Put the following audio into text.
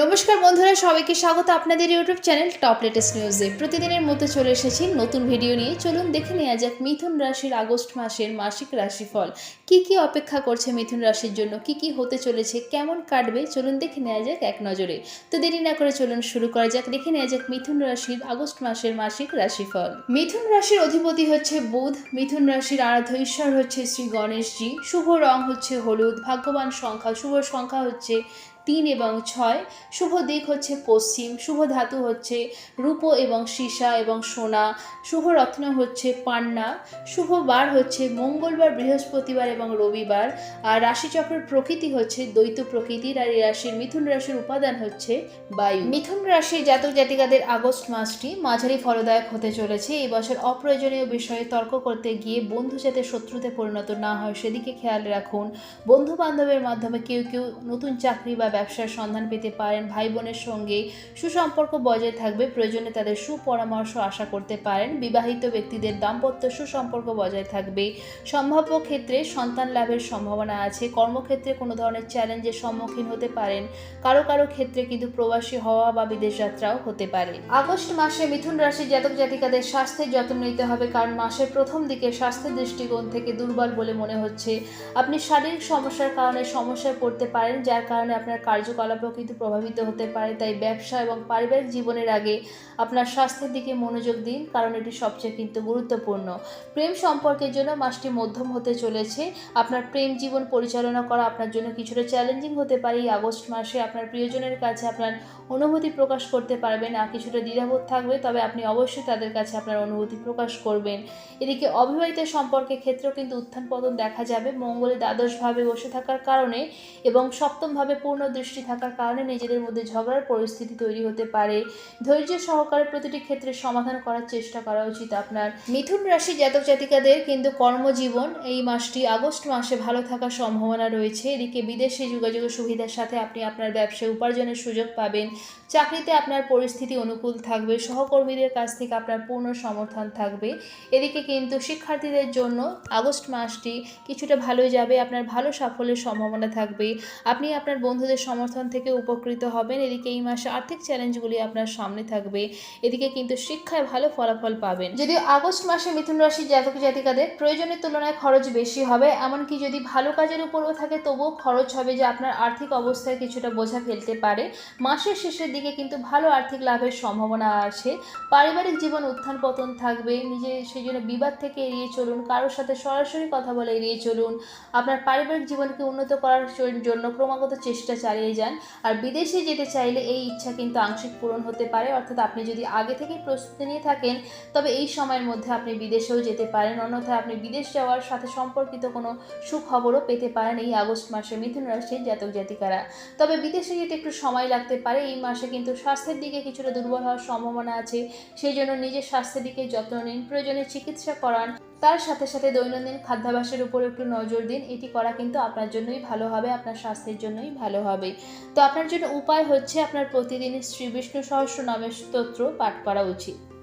নমস্কার বন্ধুরা, সবাইকে স্বাগত আপনাদের ইউটিউব চ্যানেল টপ লেটেস্ট নিউজে। প্রতিদিনের মতো চলে এসেছি নতুন ভিডিও নিয়ে। চলুন দেখে নেওয়া যাক মিথুন রাশির আগস্ট মাসের মাসিক রাশিফল। কি কি অপেক্ষা করছে মিথুন রাশির জন্য? কি কি হতে চলেছে? কেমন কাটবে? চলুন দেখে নেওয়া যাক এক নজরে। তো দেরি না করে চলুন শুরু করা যাক। দেখে নেওয়া যাক মিথুন রাশির আগস্ট মাসের মাসিক রাশিফল। মিথুন রাশির অধিপতি হচ্ছে বুধ। মিথুন রাশির আরাধ্য ঈশ্বর হচ্ছে শ্রী গণেশজি। শুভ রং হচ্ছে হলুদ। ভাগ্যবান সংখ্যা শুভ সংখ্যা হচ্ছে তিন এবং ছয়। শুভ দিক হচ্ছে পশ্চিম, শুভ ধাতু হচ্ছে রূপো এবং সীসা এবং সোনা। শুভ রত্ন হচ্ছে পান্না। শুভ বার হচ্ছে মঙ্গলবার, বৃহস্পতিবার এবং রবিবার। আর রাশিচক্রের প্রকৃতি হচ্ছে দ্বৈত প্রকৃতির আর এই রাশির মিথুন রাশির উপাদান হচ্ছে বায়ু। মিথুন রাশির জাতক জাতিকাদের আগস্ট মাসটি মাঝারি ফলদায়ক হতে চলেছে। এই বছর অপ্রয়োজনীয় বিষয়ে তর্ক করতে গিয়ে বন্ধু যাতে শত্রুতে পরিণত না হয়, সেদিকে খেয়াল রাখুন। বন্ধু বান্ধবের মাধ্যমে কেউ কেউ নতুন চাকরি বা ব্যবসার সন্ধান পেতে পারেন ভাই বোনের সঙ্গে সুসম্পর্ক বজায় থাকবে, প্রয়োজনে তাদের সুপরামর্শ আশা করতে পারেন। বিবাহিত ব্যক্তিদের দাম্পত্য সুসম্পর্ক বজায় থাকবে। সম্ভাব্য ক্ষেত্রে সন্তান লাভের সম্ভাবনা আছে। কর্মক্ষেত্রে কোনো ধরনের চ্যালেঞ্জের সম্মুখীন হতে পারেন। কারও কারও ক্ষেত্রে কিন্তু প্রবাসী হওয়া বা বিদেশ যাত্রাও হতে পারে। আগস্ট মাসে মিথুন রাশির জাতক জাতিকাদের স্বাস্থ্যের যত্ন নিতে হবে কারণ মাসের প্রথম দিকে স্বাস্থ্যের দৃষ্টিকোণ থেকে দুর্বল বলে মনে হচ্ছে। আপনি শারীরিক সমস্যার কারণে সমস্যায় পড়তে পারেন, যার কারণে আপনার কার্যকলাপও কিন্তু প্রভাবিত হতে পারে, তাই ব্যবসা এবং পারিবারিক জীবনের আগে আপনার স্বাস্থ্যের দিকে মনোযোগ দিন, কারণ এটি সবচেয়ে কিন্তু গুরুত্বপূর্ণ। প্রেম সম্পর্কের জন্য মাসটি মধ্যম হতে চলেছে। আপনার প্রেম জীবন পরিচালনা করা আপনার জন্য কিছুটা চ্যালেঞ্জিং হতে পারে। এই আগস্ট মাসে আপনার প্রিয়জনের কাছে আপনার অনুভূতি প্রকাশ করতে পারবেন, আর কিছুটা দ্বিধাবোধ থাকবে, তবে আপনি অবশ্যই তাদের কাছে আপনার অনুভূতি প্রকাশ করবেন। এদিকে অবিবাহিত সম্পর্কের ক্ষেত্রেও কিন্তু উত্থান পতন দেখা যাবে। মঙ্গলে দ্বাদশভাবে বসে থাকার কারণে এবং সপ্তমভাবে পূর্ণ দৃষ্টি থাকার কারণে নিজেদের মধ্যে ঝগড়ার পরিস্থিতি তৈরি হতে পারে। ধৈর্য সহকারে প্রতিটি ক্ষেত্রে সমাধান করার চেষ্টা করা উচিত আপনার। মিথুন রাশি জাতক জাতিকাদের কিন্তু কর্মজীবন এই মাসটি আগস্ট মাসে ভালো থাকার সম্ভাবনা রয়েছে। এদিকে বিদেশে যোগাযোগের সুবিধার সাথে আপনি আপনার ব্যবসায় উপার্জনের সুযোগ পাবেন। চাকরিতে আপনার পরিস্থিতি অনুকূল থাকবে। সহকর্মীদের কাছ থেকে আপনার পূর্ণ সমর্থন থাকবে। এদিকে কিন্তু শিক্ষার্থীদের জন্য আগস্ট মাসটি কিছুটা ভালোই যাবে। আপনার ভালো সাফল্যের সম্ভাবনা থাকবে। আপনি আপনার বন্ধুদের সমর্থন থেকে উপকৃত হবেন। এদিকে এই মাসে আর্থিক চ্যালেঞ্জগুলি আপনার সামনে থাকবে। এদিকে কিন্তু শিক্ষায় ভালো ফলাফল পাবেন। যদিও আগস্ট মাসে মিথুন রাশির জাতক জাতিকাদের প্রয়োজনের তুলনায় খরচ বেশি হবে, এমনকি যদি ভালো কাজের উপরও থাকে, তবুও খরচ হবে যে আপনার আর্থিক অবস্থায় কিছুটা বোঝা ফেলতে পারে। মাসের শেষের দিকে কিন্তু ভালো আর্থিক লাভের সম্ভাবনা আছে। পারিবারিক জীবন উত্থান পতন থাকবে। নিজে সেই জন্য বিবাদ থেকে এড়িয়ে চলুন, কারোর সাথে সরাসরি কথা বলে এড়িয়ে চলুন। আপনার পারিবারিক জীবনকে উন্নত করার জন্য ক্রমাগত চেষ্টা চালিয়ে যান। আর বিদেশে যেতে চাইলে এই ইচ্ছা কিন্তু আংশিক পূরণ হতে পারে। অর্থাৎ আপনি যদি আগে থেকে প্রস্তুতি নিয়ে থাকেন, তবে এই সময়ের মধ্যে আপনি বিদেশেও যেতে পারেন। অন্যথায় আপনি বিদেশ যাওয়ার সাথে সম্পর্কিত কোনো সুখবরও পেতে পারেন এই আগস্ট মাসে মিথুন রাশির জাতক জাতিকারা। তবে বিদেশে যেতে একটু সময় লাগতে পারে। এই মাসে কিন্তু স্বাস্থ্যের দিকে কিছুটা দুর্বল হওয়ার সম্ভাবনা আছে। সেই জন্য নিজের স্বাস্থ্যের দিকে যত্ন নিন। প্রয়োজনে চিকিৎসা করান। তার সাথে সাথে দৈনন্দিন খাদ্যাভ্যাসের উপর একটু নজর দিন। এটি করা কিন্তু আপনার জন্যই ভালো হবে, আপনার স্বাস্থ্যের জন্যই ভালো হবে। তো আপনার জন্য উপায় হচ্ছে আপনার প্রতিদিন শ্রী বিষ্ণু সহস্র নামের স্তোত্র পাঠ করা উচিত।